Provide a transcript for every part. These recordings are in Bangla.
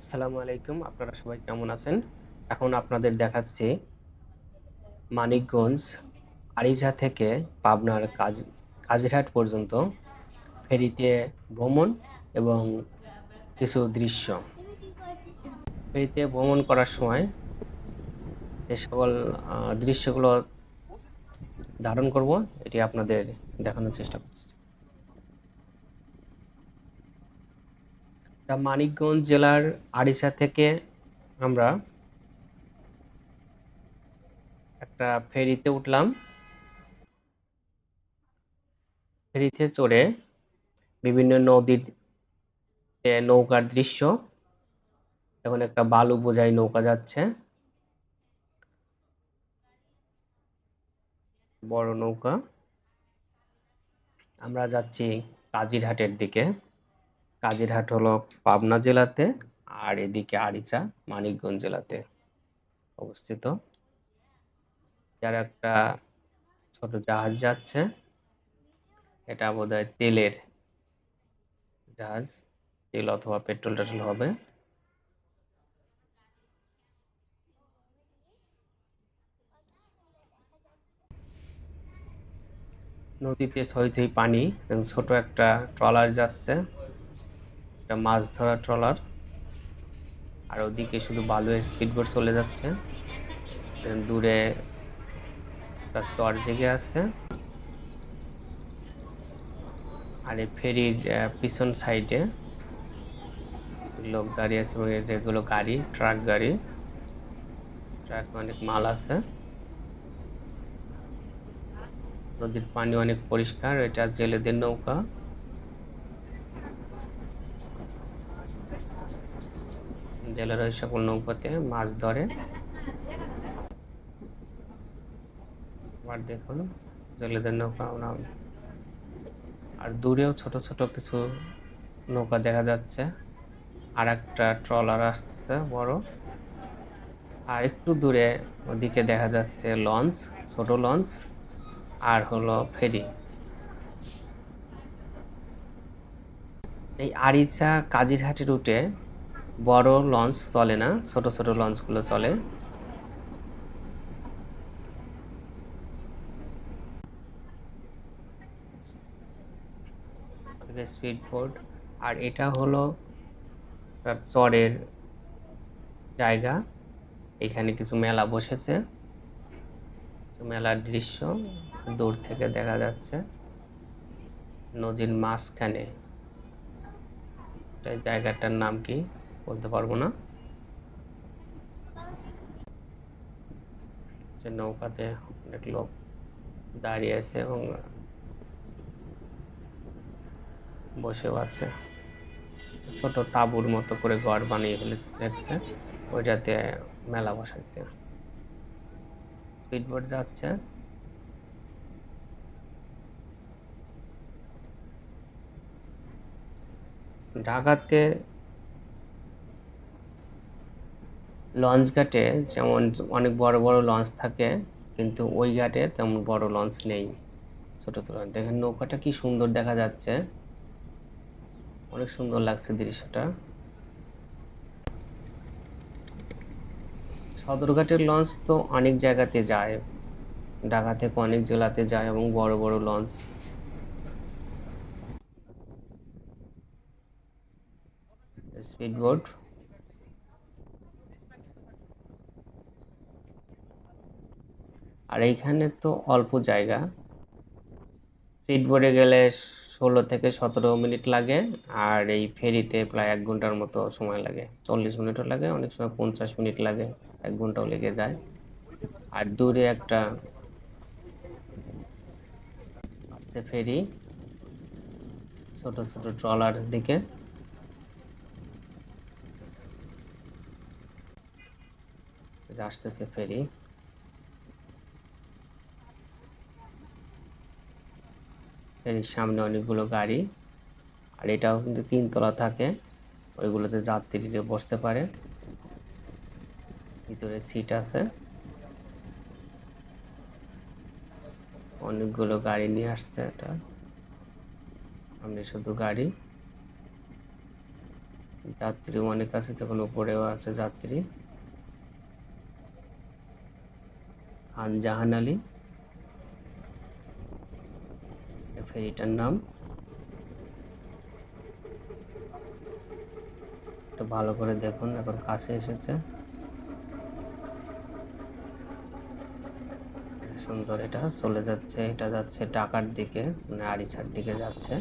আসসালামু আলাইকুম, আপনারা সবাই কেমন আছেন? এখন আপনাদের দেখাচ্ছি মানিকগঞ্জ আরিজা থেকে পাবনার কাজ কাজিরহাট পর্যন্ত ফেরিতে ভ্রমণ এবং কিছু দৃশ্য। ফেরিতে ভ্রমণ করার সময় যে সকল দৃশ্যগুলো ধারণ করব, এটি আপনাদের দেখানোর চেষ্টা করছি। মানিকগঞ্জ জেলার আরিচা থেকে আমরা একটা ফেরিতে উঠলাম। ফেরিতে চড়ে বিভিন্ন নদীর নৌকার দৃশ্য, এখন একটা বালু বোঝাই নৌকা যাচ্ছে। বড় নৌকা। আমরা যাচ্ছি কাজিরহাটের দিকে। কাজিরহাট হলো পাবনা জেলাতে আর এদিকে আরিচা, মানিকগঞ্জ জেলাতে অবস্থিত। যার একটা ছোট জাহাজ যাচ্ছে, এটা বোধহয় তেলের জাহাজ, তেল অথবা পেট্রোল টেট্রোল হবে। নদীতে ছই ছই পানি ছোট একটা ট্রলার যাচ্ছে। একটা মাছ ধরা ট্রলার। আর ওদিকে শুধু বালুয়ের স্পিডবোট চলে যাচ্ছে। দূরে একটা তর জেগে আছে। আর এই ফেরির পিছন সাইডে লোক দাঁড়িয়ে আছে এবং যেগুলো গাড়ি, ট্রাক গাড়ি। ট্রাক অনেক মাল আছে। নদীর পানি অনেক পরিষ্কার, এটা জেলেদের নৌকা। জেলেরা সকল নৌকাতে মাছ ধরে। আবার দেখুন, জেলেদের নৌকা আমরা আর দূরেও ছোট ছোট কিছু নৌকা দেখা যাচ্ছে। আর একটা ট্রলার আসতেছে বড়। আর একটু দূরে ওদিকে দেখা যাচ্ছে লঞ্চ, ছোট লঞ্চ, আর হলো ফেরি। এই আরিচা কাজিরহাটি রুটে বড় লঞ্চ চলে না, ছোট ছোট লঞ্চগুলো চলে। স্পিড বোট আর এটা হলো তার চরের জায়গা। এখানে কিছু মেলা বসেছে। মেলার দৃশ্য দূর থেকে দেখা যাচ্ছে। নদীর মাঝখানে। জায়গাটার নাম কি? বলতে পারব না। নৌকাতে অনেক লোক দাঁড়িয়ে আছে এবং বসেও আছে। ছোট তাঁবুর মতো করে ঘর বানিয়ে ফেলেছে, দেখছে। ওইটাতে মেলা বসাইছে। স্পিডবোট যাচ্ছে। ঢাকাতে লঞ্চ ঘাটে যেমন অনেক বড় বড় লঞ্চ থাকে, কিন্তু ওই ঘাটে তেমন বড় লঞ্চ নেই ছোট ছোট দেখেন নৌকাটা কি সুন্দর দেখা যাচ্ছে। অনেক সুন্দর লাগছে দৃশ্যটা। সদরঘাটের লঞ্চ তো অনেক জায়গাতে যায়, ঢাকা থেকে অনেক জেলাতে যায় এবং বড় বড় লঞ্চ স্পিড স্পিডবোট আর এইখানে তো অল্প জায়গা। স্পিডবোটে গেলে ষোলো থেকে সতেরো মিনিট লাগে, আর এই ফেরিতে প্রায় এক ঘণ্টার মতো সময় লাগে। চল্লিশ মিনিটও লাগে, অনেক সময় পঞ্চাশ মিনিট লাগে, এক ঘন্টাও লেগে যায়। আর দূরে একটা আসছে ফেরি, ছোট ছোট ট্রলার দিকে। আসতেছে ফেরি। ফেরির সামনে অনেকগুলো গাড়ি, আর এটাও কিন্তু তিনতলা থাকে। ওইগুলোতে যাত্রীরা বসতে পারে। ভিতরে সিট আছে। অনেকগুলো গাড়ি নিয়ে আসছে এটা। সামনে শুধু গাড়ি। যাত্রী অনেক আছে, তখন উপরেও আছে যাত্রী। খান জাহান আলী এই ফেরিটার নাম। একটু ভালো করে দেখুন, এখন কাছে এসেছে। সুন্দর, এটা চলে যাচ্ছে, এটা যাচ্ছে ঢাকার দিকে মানে আরিছার দিকে যাচ্ছে।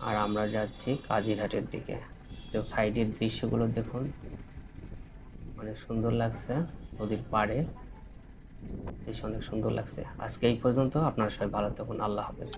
আর আমরা যাচ্ছি কাজিরহাটের দিকে। তো সাইডের দৃশ্যগুলো দেখুন, অনেক সুন্দর লাগছে নদীর পাড়ে। দৃশ্য অনেক সুন্দর লাগছে। আজকে এই পর্যন্ত আপনারা সবাই ভালো থাকুন। আল্লাহ হাফেজ।